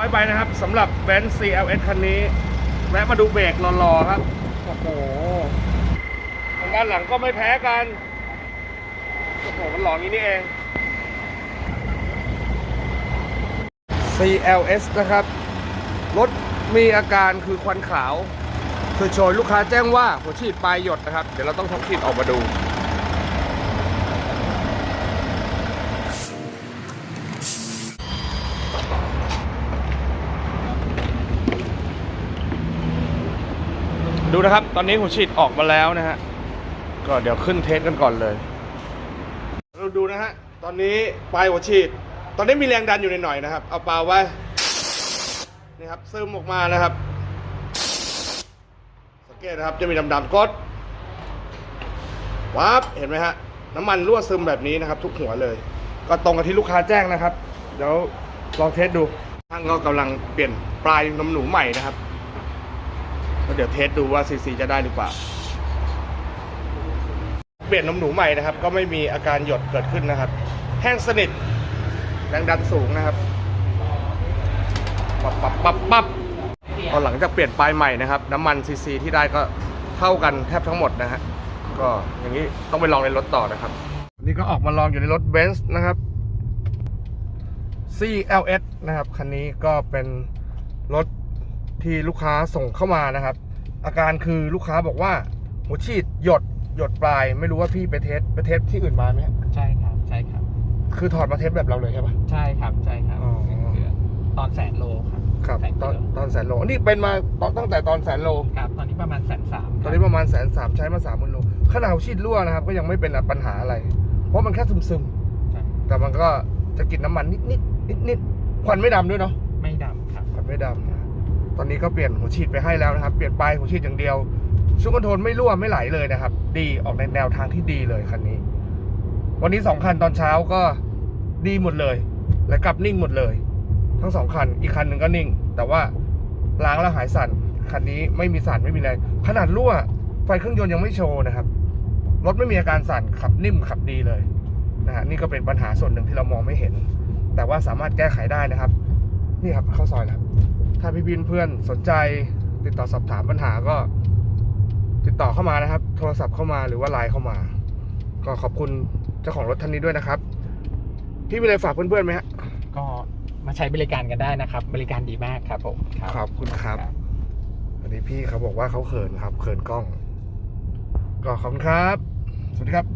ร้อยไปนะครับสำหรับเบนซ์ CLS คันนี้ แวะมาดูเบรกรอๆครับ โอ้โหทางด้านหลังก็ไม่แพ้กัน โอ้โห มันหล่องี้นี่เอง CLS นะครับ รถมีอาการคือควันขาวคือโชยลูกค้าแจ้งว่าหัวฉีดปลายหยดนะครับ เดี๋ยวเราต้องท้องฉีดออกมาดู ดูนะครับ ตอนนี้หัวฉีดออกมาแล้วนะฮะ ก็เดี๋ยวขึ้นเทสกันก่อนเลย เราดูนะฮะ ตอนนี้ปลายหัวฉีด ตอนนี้มีแรงดันอยู่นหน่อยนะครับ เอาเปล่าไว้ นี่ครับซึมออกมานะครับ สังเกตนะครับ จะมีดำๆกดวับเห็นไหมฮะ น้ำมันรั่วซึมแบบนี้นะครับ ทุกหัวเลย ก็ตรงกับที่ลูกค้าแจ้งนะครับ เดี๋ยวลองเทสดูช่างก็กำลังเปลี่ยนปลายน้ำหนูใหม่นะครับ เดี๋ยวเทสดูว่าซีซีจะได้หรือเปล่า เปลี่ยนน้ำหนูใหม่นะครับ ก็ไม่มีอาการหยดเกิดขึ้นนะครับ แห้งสนิทแรงดันสูงนะครับปับปับปับปับพอหลังจากเปลี่ยนปลายใหม่นะครับ น้ำมันซีซีที่ได้ก็เท่ากันแทบทั้งหมดนะฮะก็อย่างนี้ต้องไปลองในรถต่อนะครับ นี่ก็ออกมาลองอยู่ในรถเบนซ์นะครับ CLS นะครับ คันนี้ก็เป็นรถที่ลูกค้าส่งเข้ามานะครับ อาการคือลูกค้าบอกว่าหัวฉีดหยดหยดปลาย ไม่รู้ว่าพี่ไปเทสไปเทสที่อื่นมาไหมฮะใช่ครับใช่ครับ คือถอดมาเทสแบบเราเลยใช่ปะ ใช่ครับใช่ครับอ๋อ คือตอนแสนโลครับครับแสนตอนกิโลตอนแสนโลนี่เป็นมาตอนตั้งแต่ตอนแสนโล ครับตอนนี้ประมาณแสนสามตอนนี้ประมาณแสนสามใช้มาสามหมื่นโลขนาดหัวฉีดรั่วนะครับ ก็ยังไม่เป็นปัญหาอะไร เพราะมันแค่ซึมๆแต่มันก็จะกินน้ำมันนิดนิดนิดนิดๆควันไม่ดำด้วยเนาะ ไม่ดำครับ ควันไม่ดำนะ ตอนนี้ก็เปลี่ยนหัวฉีดไปให้แล้วนะครับ เปลี่ยนปลายหัวฉีดอย่างเดียวช่วงคอนโทรลไม่รั่วไม่ไหลเลยนะครับ ดีออกในแนวทางที่ดีเลยคันนี้ วันนี้สองคันตอนเช้าก็ดีหมดเลย และกลับนิ่งหมดเลย ทั้งสองคันอีกคันหนึ่งก็นิ่ง แต่ว่าล้างแล้วหายสั่นคันนี้ไม่มีสั่นไม่มีอะไรขนาดรั่วไฟเครื่องยนต์ยังไม่โชว์นะครับรถไม่มีอาการสั่นขับนิ่มขับดีเลยนะฮะนี่ก็เป็นปัญหาส่วนหนึ่งที่เรามองไม่เห็น แต่ว่าสามารถแก้ไขได้นะครับ นี่ครับเข้าซอยแล้ว ถ้าพี่บินเพื่อนสนใจ ติดต่อสอบถามปัญหาก็ ติดต่อเข้ามานะครับ โทรศัพท์เข้ามาหรือว่าไลน์เข้ามา ก็ขอบคุณเจ้าของรถท่านนี้ด้วยนะครับ พี่มีอะไรฝากเพื่อนๆไหมฮะก็มาใช้บริการกันได้นะครับ บริการดีมากครับผมขอบคุณครับ อันนี้พี่เขาบอกว่าเขาเขินครับ เขินกล้อง ก็ขอบคุณครับ สวัสดีครับ